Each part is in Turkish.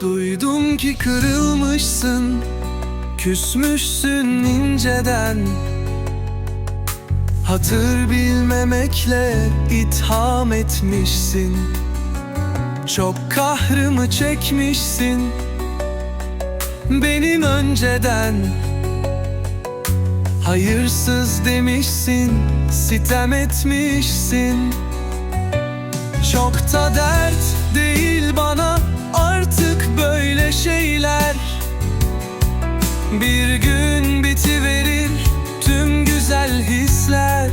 Duydum ki kırılmışsın Küsmüşsün inceden. Hatır bilmemekle itham etmişsin. Çok kahrımı çekmişsin Benim önceden. Hayırsız demişsin Sitem etmişsin. Çok da dert değil bana artık böyle şeyler. Bir gün bitiverir tüm güzel hisler.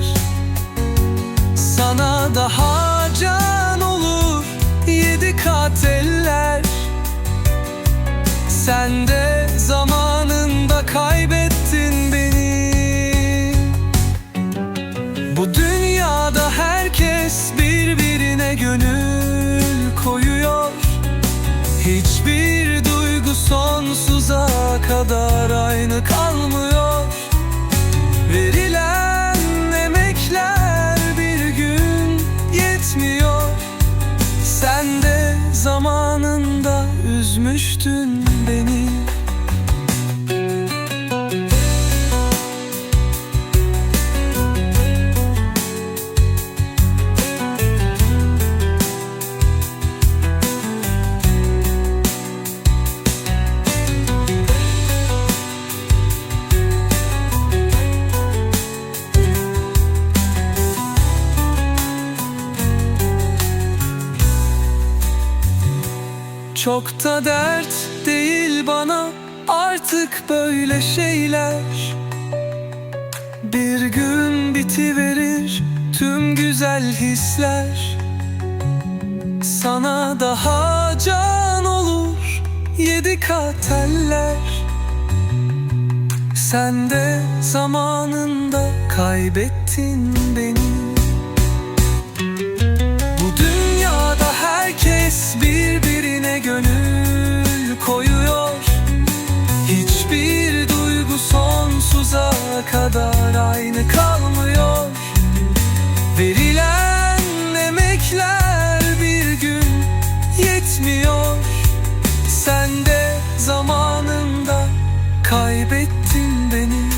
Sana daha can olur yedi kat eller Sen Hiçbir duygu sonsuza kadar aynı kalmıyor. Verilen emekler bir gün yetmiyor. Sen de zamanında üzmüştün beni Çok da dert değil bana artık böyle şeyler. Bir gün bitiverir tüm güzel hisler. Sana daha can olur yedi kat eller Sen de zamanında kaybettin kadar aynı kalmıyor. Verilen emekler bir gün yetmiyor. Sen de zamanında kaybettin beni